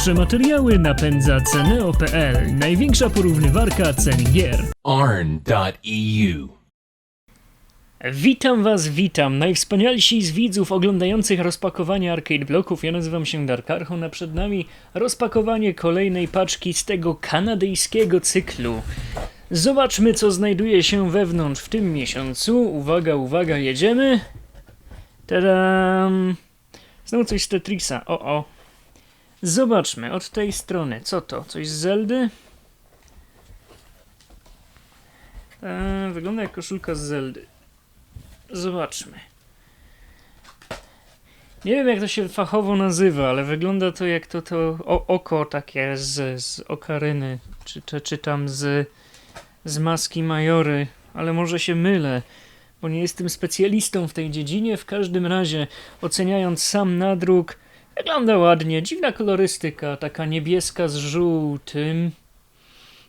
Nasze materiały napędza Ceneo.pl, największa porównywarka cen gier. arn.eu. Witam was, witam, najwspanialsi z widzów oglądających rozpakowanie arcade bloków. Ja nazywam się Dark Archon, a przed nami rozpakowanie kolejnej paczki z tego kanadyjskiego cyklu. Zobaczmy, co znajduje się wewnątrz w tym miesiącu. Uwaga, uwaga, jedziemy. Tadam! Znowu coś z Tetrisa, o o. Zobaczmy od tej strony, co to? Coś z Zeldy? Eee, wygląda jak koszulka z Zeldy. Zobaczmy. Nie wiem jak to się fachowo nazywa, ale wygląda to jak to, to oko takie z, z okaryny, czy, czy, czy tam z, z maski majory, ale może się mylę, bo nie jestem specjalistą w tej dziedzinie. W każdym razie, oceniając sam nadruk, wygląda ładnie, dziwna kolorystyka, taka niebieska z żółtym.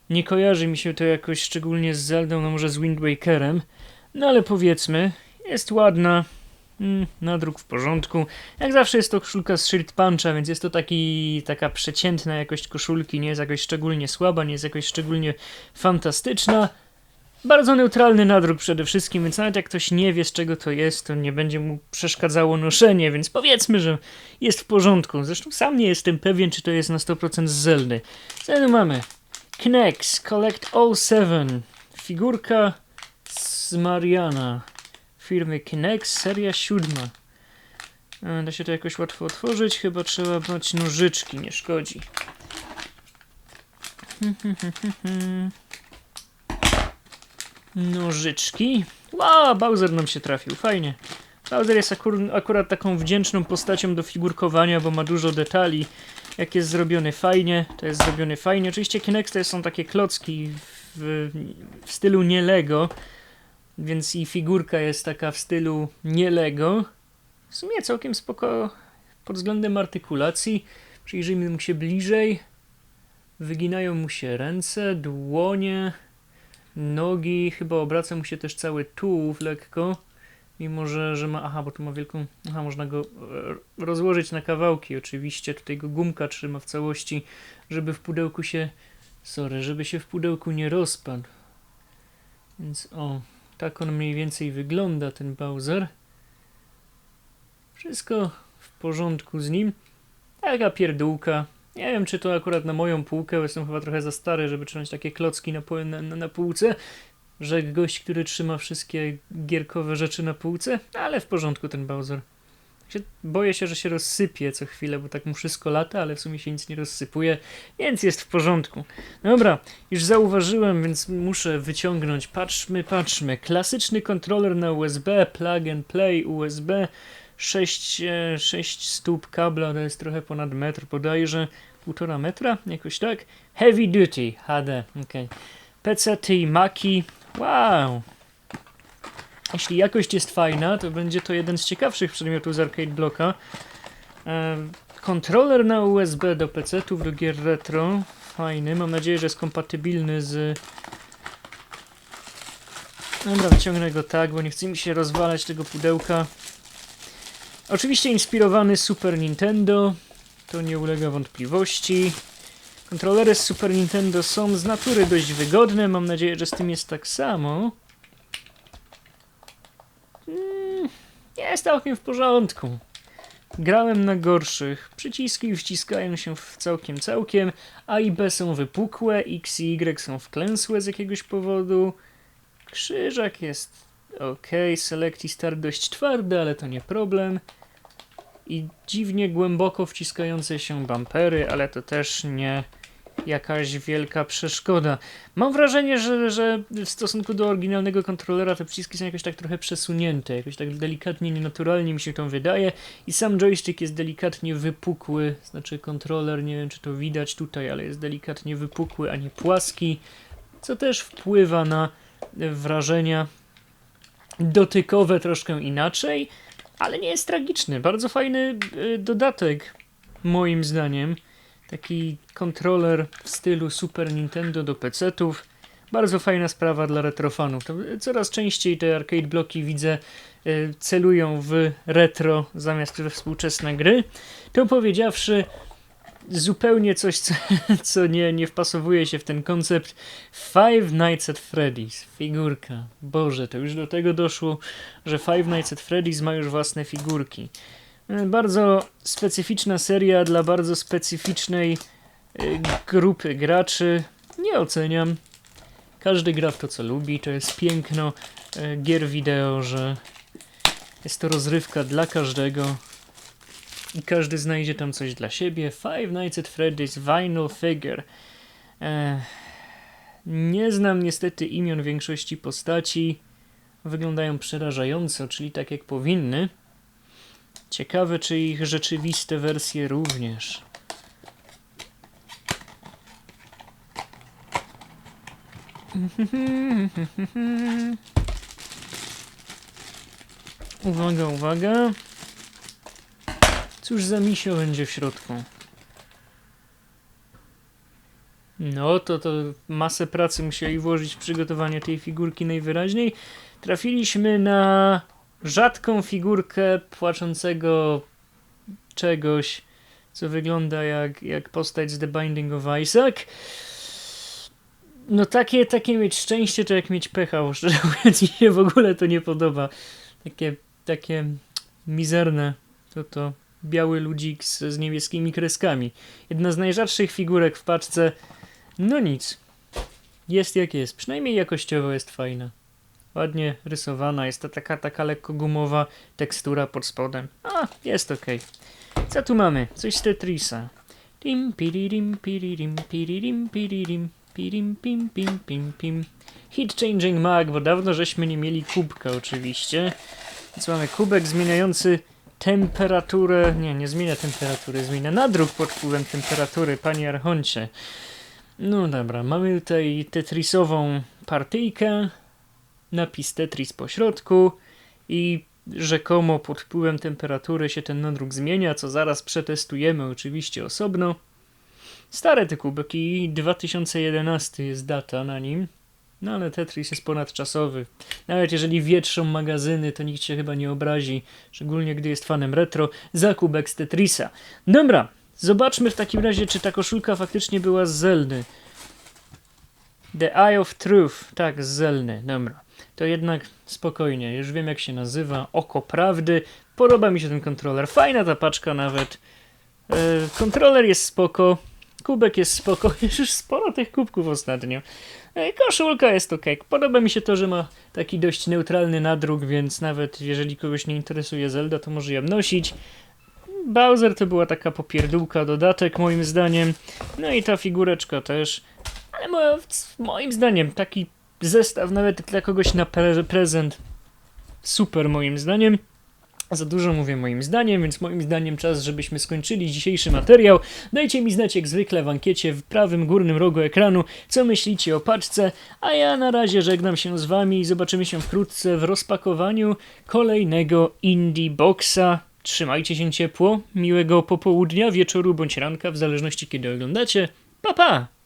Nie kojarzy mi się to jakoś szczególnie z Zeldą, no może z Wind Wakerem. No ale powiedzmy, jest ładna. Mm, nadruk w porządku. Jak zawsze jest to koszulka z Shirt Puncha, więc jest to taki, taka przeciętna jakość koszulki. Nie jest jakoś szczególnie słaba, nie jest jakoś szczególnie fantastyczna. Bardzo neutralny nadruk przede wszystkim, więc nawet jak ktoś nie wie z czego to jest, to nie będzie mu przeszkadzało noszenie, więc powiedzmy, że jest w porządku. Zresztą sam nie jestem pewien, czy to jest na 100% z Zeldy. Tu mamy? Knex Collect All 7. Figurka z Mariana firmy Kinex, seria siódma. E, Da się to jakoś łatwo otworzyć, chyba trzeba brać nożyczki, nie szkodzi. Nożyczki. Wow, Bowser nam się trafił, fajnie. Bowser jest akur akurat taką wdzięczną postacią do figurkowania, bo ma dużo detali. Jak jest zrobiony fajnie, to jest zrobiony fajnie. Oczywiście Kinex to są takie klocki w, w stylu nie Lego, więc i figurka jest taka w stylu nie Lego. W sumie całkiem spoko pod względem artykulacji. Przyjrzyjmy mu się bliżej. Wyginają mu się ręce, dłonie, nogi. Chyba obraca mu się też cały tułów lekko. Mimo, że, że ma. Aha, bo tu ma wielką. Aha, można go e, rozłożyć na kawałki. Oczywiście tutaj go gumka trzyma w całości, żeby w pudełku się. Sorry, żeby się w pudełku nie rozpadł. Więc o, tak on mniej więcej wygląda, ten Bowser. Wszystko w porządku z nim. Taka pierdółka. Nie wiem, czy to akurat na moją półkę, bo jestem chyba trochę za stary, żeby trzymać takie klocki na, na, na, półce. Że gość, który trzyma wszystkie gierkowe rzeczy na półce, ale w porządku ten Bowser. Boję się, że się rozsypie co chwilę, bo tak mu wszystko lata, ale w sumie się nic nie rozsypuje, więc jest w porządku. Dobra, już zauważyłem, więc muszę wyciągnąć. Patrzmy, patrzmy. Klasyczny kontroler na USB, plug and play USB. 6, 6 stóp kabla, to jest trochę ponad metr bodajże. Półtora metra? Jakoś tak? Heavy Duty HD, ok. PCT Maki. Wow! Jeśli jakość jest fajna, to będzie to jeden z ciekawszych przedmiotów z Arcade Blocka. E, kontroler na USB do PC-ów, do gier retro. Fajny. Mam nadzieję, że jest kompatybilny z. Dobra, wyciągnę go tak, bo nie chce mi się rozwalać tego pudełka. Oczywiście inspirowany Super Nintendo. To nie ulega wątpliwości. Kontrolery z Super Nintendo są z natury dość wygodne. Mam nadzieję, że z tym jest tak samo. Mm, jest całkiem w porządku. Grałem na gorszych. Przyciski wciskają się w całkiem całkiem. A i B są wypukłe, X i Y są wklęsłe z jakiegoś powodu. Krzyżak jest ok, Select i Start dość twarde, ale to nie problem. I dziwnie głęboko wciskające się bumpery, ale to też nie jakaś wielka przeszkoda. Mam wrażenie, że, że w stosunku do oryginalnego kontrolera te przyciski są jakoś tak trochę przesunięte, jakoś tak delikatnie, nienaturalnie mi się to wydaje i sam joystick jest delikatnie wypukły, znaczy kontroler, nie wiem czy to widać tutaj, ale jest delikatnie wypukły, a nie płaski, co też wpływa na wrażenia dotykowe troszkę inaczej, ale nie jest tragiczny. Bardzo fajny y, dodatek, moim zdaniem. Taki kontroler w stylu Super Nintendo do PC-ów. Bardzo fajna sprawa dla retrofanów. To coraz częściej te arcade bloki widzę y, celują w retro zamiast we współczesne gry. To powiedziawszy, zupełnie coś, co, co nie, nie wpasowuje się w ten koncept. Five Nights at Freddy's. Figurka. Boże, to już do tego doszło, że Five Nights at Freddy's ma już własne figurki. E, Bardzo specyficzna seria dla bardzo specyficznej y, grupy graczy. Nie oceniam. Każdy gra w to, co lubi. To jest piękno e, gier wideo, że jest to rozrywka dla każdego i każdy znajdzie tam coś dla siebie. Five Nights at Freddy's Vinyl Figure. Nie znam niestety imion większości postaci. Wyglądają przerażająco, czyli tak jak powinny. Ciekawe, czy ich rzeczywiste wersje również. Uwaga, uwaga. Cóż za misio będzie w środku? No, to to masę pracy musieli włożyć w przygotowanie tej figurki najwyraźniej. Trafiliśmy na rzadką figurkę płaczącego czegoś, co wygląda jak, jak postać z The Binding of Isaac. No takie, takie mieć szczęście, to jak mieć pecha, bo szczerze mówiąc mi się w ogóle to nie podoba. Takie, takie mizerne, to to biały ludzik z, z niebieskimi kreskami. Jedna z najrzadszych figurek w paczce. No nic. Jest jak jest. Przynajmniej jakościowo jest fajna. Ładnie rysowana. Jest to taka, taka lekko gumowa tekstura pod spodem. A, jest ok. Co tu mamy? Coś z Tetrisa. Dim, piririm, piririm, piririm, piririm, pirim, pim, pim, pim, pim. Heat Changing Mag, bo dawno żeśmy nie mieli kubka oczywiście. Więc mamy kubek zmieniający temperaturę. Nie, nie zmienia temperatury, zmienia nadruk pod wpływem temperatury, panie Archoncie. No dobra, mamy tutaj tetrisową partyjkę, napis Tetris po środku i rzekomo pod wpływem temperatury się ten nadruk zmienia, co zaraz przetestujemy oczywiście osobno. Stare te kubki, 2011 jest data na nim. No ale Tetris jest ponadczasowy. Nawet jeżeli wietrzą magazyny, to nikt się chyba nie obrazi, szczególnie gdy jest fanem retro, za kubek z Tetrisa. Dobra, zobaczmy w takim razie, czy ta koszulka faktycznie była z Zelny. The Eye of Truth, tak, z Zelny, dobra. To jednak spokojnie, już wiem jak się nazywa, Oko Prawdy. Podoba mi się ten kontroler, fajna ta paczka nawet. E, kontroler jest spoko, kubek jest spoko, już sporo tych kubków ostatnio. E, Koszulka jest ok. Podoba mi się to, że ma taki dość neutralny nadruk, więc nawet jeżeli kogoś nie interesuje Zelda, to może ją nosić. Bowser to była taka popierdółka, dodatek moim zdaniem. No i ta figureczka też. Ale mo- moim zdaniem taki zestaw nawet dla kogoś na pre- prezent super moim zdaniem. Za dużo mówię moim zdaniem, więc moim zdaniem czas, żebyśmy skończyli dzisiejszy materiał. Dajcie mi znać jak zwykle w ankiecie w prawym górnym rogu ekranu, co myślicie o paczce, a ja na razie żegnam się z wami i zobaczymy się wkrótce w rozpakowaniu kolejnego Indie Boxa. Trzymajcie się ciepło, miłego popołudnia, wieczoru bądź ranka, w zależności kiedy oglądacie. Pa pa!